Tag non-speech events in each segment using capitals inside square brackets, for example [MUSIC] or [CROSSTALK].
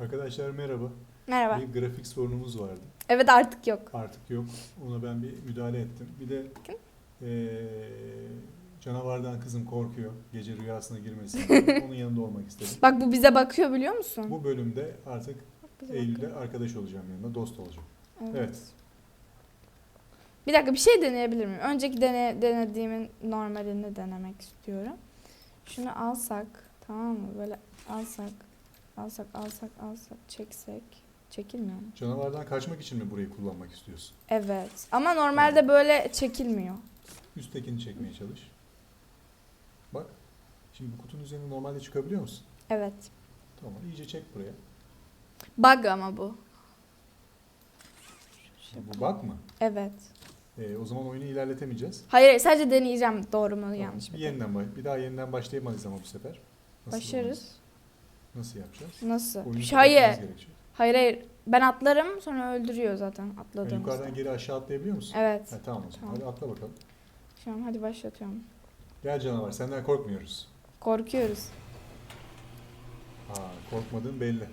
Arkadaşlar merhaba. Merhaba. Bir grafik sorunumuz vardı. Evet artık yok. Artık yok. Ona ben bir müdahale ettim. Bir de eee, canavardan kızım korkuyor. Gece rüyasına girmesin. [LAUGHS] Onun yanında olmak istedim. Bak bu bize bakıyor biliyor musun? Bu bölümde artık Bize Eylül'le bakıyor. arkadaş olacağım yanında. Dost olacağım. Evet. Evet. Bir dakika bir şey deneyebilir miyim? Önceki dene, denediğimin normalini denemek istiyorum. Şunu alsak tamam mı? Böyle alsak, alsak, alsak, alsak, çeksek. Çekilmiyor mu? Canavardan kaçmak için mi burayı kullanmak istiyorsun? Evet. Ama normalde böyle çekilmiyor. Üsttekini çekmeye çalış. Bak. Şimdi bu kutunun üzerine normalde çıkabiliyor musun? Evet. Tamam. iyice çek buraya. Bug ama bu. Bu bak mı? Evet. Ee, o zaman oyunu ilerletemeyeceğiz. Hayır sadece deneyeceğim doğru mu Tamam, yanlış mı? Bir yeniden bir daha yeniden başlayamayız ama bu sefer. Nasıl Başarız. Nasıl yapacağız? Nasıl? Oyunu Şey, hayır. Hayır hayır. Ben atlarım sonra öldürüyor zaten Yani atladığımızda. yukarıdan geri aşağı atlayabiliyor musun? Evet. Ha, tamam o zaman. Tamam. Hadi atla bakalım. An hadi başlatıyorum. Gel canavar senden korkmuyoruz. Korkuyoruz. Ha, korkmadığın belli.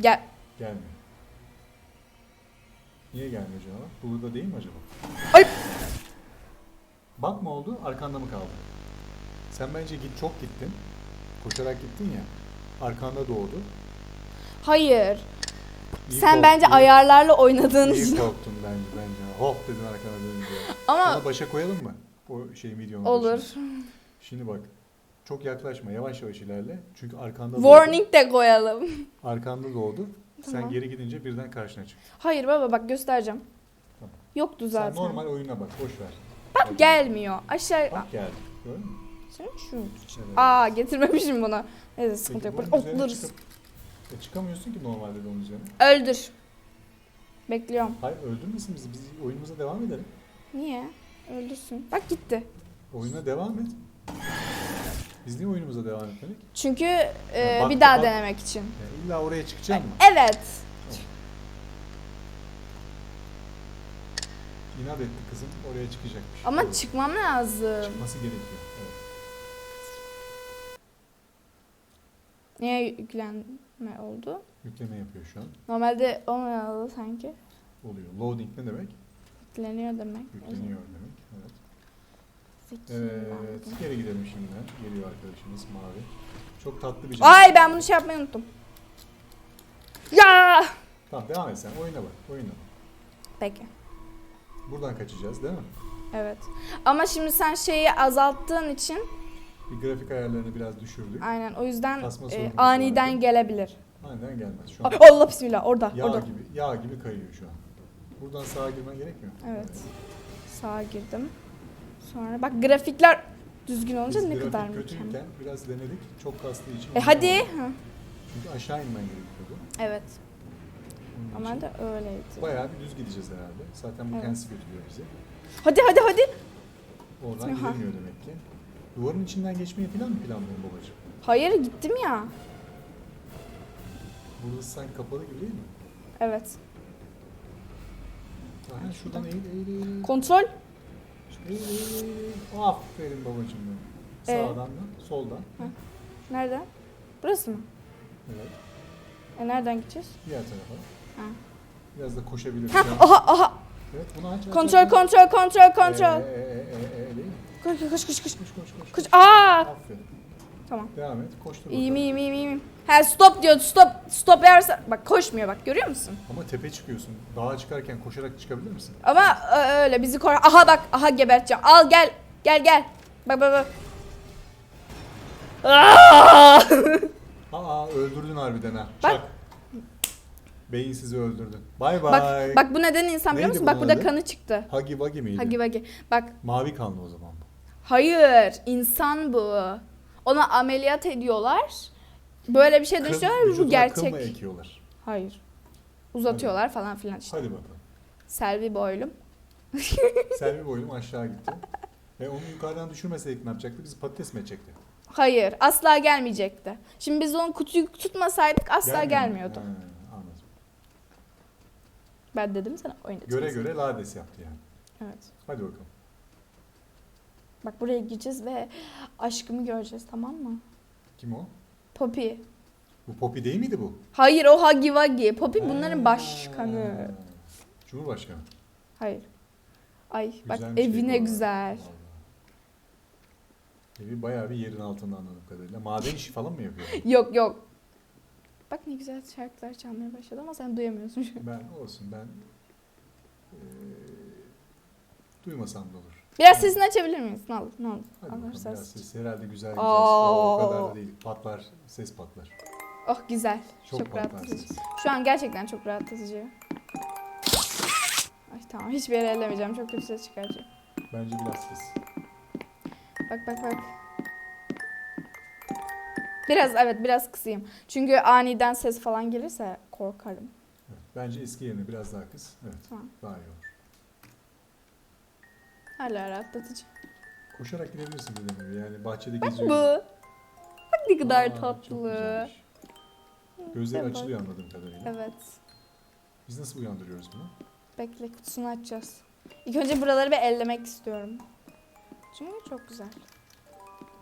Gel. Gelmiyor. Niye gelmiyor canavar? Burada değil mi acaba? Ay! Bak mı oldu? Arkanda mı kaldı? Sen bence git çok gittin. Koşarak gittin ya. Arkanda doğdu. Hayır. İyi Sen kork- bence ayarlarla oynadığın İyi için. korktun bence bence. Hop dedin arkana dönünce. Ama Onu başa koyalım mı? O şey videonun olur. başına. Şimdi bak. Çok yaklaşma. Yavaş yavaş ilerle. Çünkü arkanda Warning de koyalım. doğdu. Arkanda doğdu. Sen Tamam. geri gidince birden karşına çıktı. Hayır baba bak göstereceğim. Tamam. Yoktu zaten. Sen normal oyuna bak. Boş ver. Bak gelmiyor. Aşağı. Bak geldi. Gördün mü? Şu. Evet. Aa getirmemişim bunu. Neyse sıkıntı yok. üzerine otlarız. çıkıp- E, çıkamıyorsun ki normalde de onun üzerine. Öldür. Bekliyorum. Hayır öldürmesin bizi. Biz oyunumuza devam edelim. Niye? Öldürsün. Bak gitti. Oyuna devam et. Biz niye oyunumuza devam etmedik? Çünkü e, Ya bak- bir daha bak- denemek için. Yani illa oraya çıkacak mı? Evet. İnat etti kızım. Oraya çıkacakmış. Ama Evet. çıkmam lazım. Çıkması gerekiyor. Evet. Niye yüklenme oldu? Yükleme yapıyor şu an. Normalde olmayalı sanki. Oluyor. Loading ne demek? Yükleniyor demek. Yükleniyor demek. Evet. Evet. Geri gidelim şimdiden. Geliyor arkadaşımız Mavi. Çok tatlı bir Ay ben bunu şey yapmayı unuttum. Ya! Tamam devam et sen. Oyuna bak. Oyuna. Peki. Buradan kaçacağız değil mi? Evet. Ama şimdi sen şeyi azalttığın için grafik ayarlarını biraz düşürdük. aynen o yüzden Kasma e, sorunumuz aniden vardı. gelebilir. Aynen gelmez. Şu an Allah bismillah orada yağ orada. gibi yağ gibi kayıyor şu an. Buradan sağa girmen gerekmiyor. Evet. Sağa girdim. Sonra bak grafikler düzgün olunca Biz ne grafik kadar mükemmel. kötüyken biraz denedik. Çok kastığı için. E hadi. Ha, Çünkü aşağı inmen gerekiyordu. Evet. Onun Ama için da öyleydi. Bayağı bir düz gideceğiz herhalde. Zaten bu Evet. kendisi götürüyor bizi. Hadi hadi hadi. Oradan Aha. demek ki. Duvarın içinden geçmeyi falan mı planlıyorsun babacığım? Hayır gittim ya. Burası sanki kapalı gibi değil mi? Evet. Aha, şuradan eğil eğil eğil. Kontrol. Eğil eğil eğil. eğil. Aferin babacığım benim. Ee? Sağdan da, soldan. Nerede? Burası mı? Evet. E nereden gideceğiz? Diğer tarafa. Ha. Biraz da koşabiliriz. Ha, yani. aha aha. Evet bunu aç aç. Kontrol aç, kontrol kontrol kontrol. Ee, e, e, e, e, değil mi? Koş koş koş koş. Koş koş koş. Koş. Aa! Aferin. Tamam. Devam et. Koştur İyiyim bakalım. iyiyim iyiyim iyiyim. He stop diyor stop. Stop yerse bak koşmuyor bak görüyor musun? Ama tepe çıkıyorsun. Dağa çıkarken koşarak çıkabilir misin? Ama ö- öyle bizi koru. Aha bak aha geberteceğim. Al gel. Gel gel. Bak bak bak. Aa! [LAUGHS] Aa öldürdün harbiden ha. Bak. Çak. Beyinsizi öldürdün. Bay bay. bak bak bu neden insan biliyor Neydi musun? Bak bunun burada adı? kanı çıktı. Hagi Wagi miydi? Hagi vagi. Bak Mavi kanlı o zaman. Hayır insan bu. Ona ameliyat ediyorlar. Böyle bir şey Kıl- dönüştürüyorlar ve bu vücuduna kıl mı gerçek. ekiyorlar? Hayır. Uzatıyorlar falan filan işte. Hadi bakalım. Selvi boylum. [LAUGHS] Selvi boylum aşağı gitti. Ve onu yukarıdan düşürmeseydik ne yapacaktı? Bizi patates mi edecekti? Hayır asla gelmeyecekti. Şimdi biz onun kutuyu tutmasaydık asla Gelmiyor mu? gelmiyordu. Ha, anladım. Ben dedim sana oyunda. Göre göre lades yaptı yani. Evet. Hadi bakalım. Bak buraya gireceğiz ve aşkımı göreceğiz tamam mı? Kim o? Poppy. Bu Poppy değil miydi bu? Hayır o Huggy Wuggy. Poppy bunların başkanı. Cumhurbaşkanı. Hayır. Ay bak Güzelmiş evi peki ne o. güzel. Vallahi. Evi bayağı bir yerin altında anladığım kadarıyla. Maden işi falan mı yapıyor? [LAUGHS] Yok yok. Bak ne güzel şarkılar çalmaya başladı ama sen duyamıyorsun şu an. Ben olsun ben eee duymasam da olur. Biraz sesini açabilir miyiz? Ne olur ne olur. Biraz ses. ses. Herhalde güzel güzel. Oo. O kadar da değil. Patlar, ses patlar. Oh güzel. Çok, Çok, patlar rahatlatıcı. ses. Şu an gerçekten çok rahatlatıcı. Ay tamam hiçbir yere ellemeyeceğim. Çok kötü ses çıkaracak. Bence biraz ses. Bak bak bak. Biraz evet biraz kısayım. Çünkü aniden ses falan gelirse korkarım. Evet. Bence eski yerine biraz daha kıs. Evet. Tamam. Daha iyi olur. Hala rahatlatıcı. Koşarak gidebilirsin dediğim gibi. Yani bahçede Bak geziyor. bu. Bak ne kadar Aa, çok tatlı. güzelmiş. Gözleri Evet. açılıyor anladığım kadarıyla. Evet. Biz nasıl uyandırıyoruz bunu? Bekle kutusunu açacağız. İlk önce buraları bir ellemek istiyorum. Çünkü çok güzel.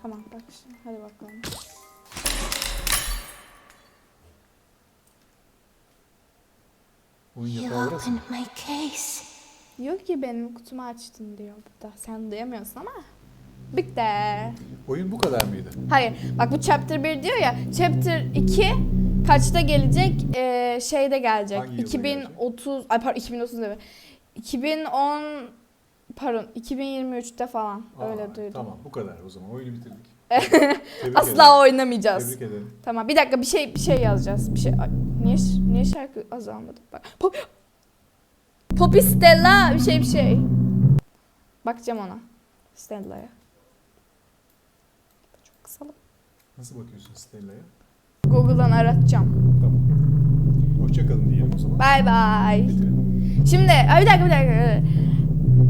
Tamam bak şimdi hadi bakalım. Oyun You yapağı burası. mı? opened my case. Yok ki benim kutumu açtın diyor burada. Sen duyamıyorsun ama. Bitti. Oyun bu kadar mıydı? Hayır bak bu chapter 1 diyor ya. Chapter 2 kaçta gelecek? Ee, şeyde gelecek. Hangi yılda 2030 ay pardon 2030 evet. 2010 pardon 2023'te falan öyle Aa, duydum. Tamam bu kadar o zaman. Oyunu bitirdik. [LAUGHS] Tebrik ederim. Asla oynamayacağız. Tebrik ederim. Tamam bir dakika bir şey bir şey yazacağız. Bir şey Ay, niye niye şarkı azalmadı? Bak. Pop, Poppy Stella bir şey bir şey. Bakacağım ona. Stella'ya. Çok kısalım. Nasıl bakıyorsun Stella'ya? Google'dan aratacağım. Tamam. Hoşçakalın diyelim o zaman. Bye. Bitirelim. Şimdi ay bir dakika bir dakika.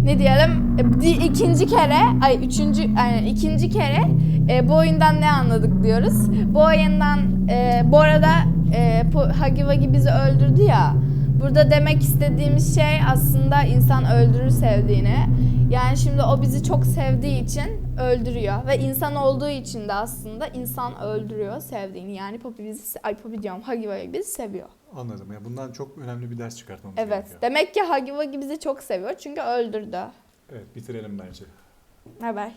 Ne diyelim? E, di- ikinci kere, ay üçüncü, yani ikinci kere e, bu oyundan ne anladık diyoruz. Bu oyundan, e, bu arada e, Wuggy bizi öldürdü ya. Burada demek istediğimiz şey aslında insan öldürür sevdiğini. Yani şimdi o bizi çok sevdiği için öldürüyor ve insan olduğu için de aslında insan öldürüyor sevdiğini. Yani Poppy bizi, ay Poppy diyorum, Wuggy bizi seviyor. Anladım. Ya bundan çok önemli bir ders çıkartmamız Evet. gerekiyor. Demek ki Wuggy bizi çok seviyor çünkü öldürdü. Evet bitirelim bence. Bye bye.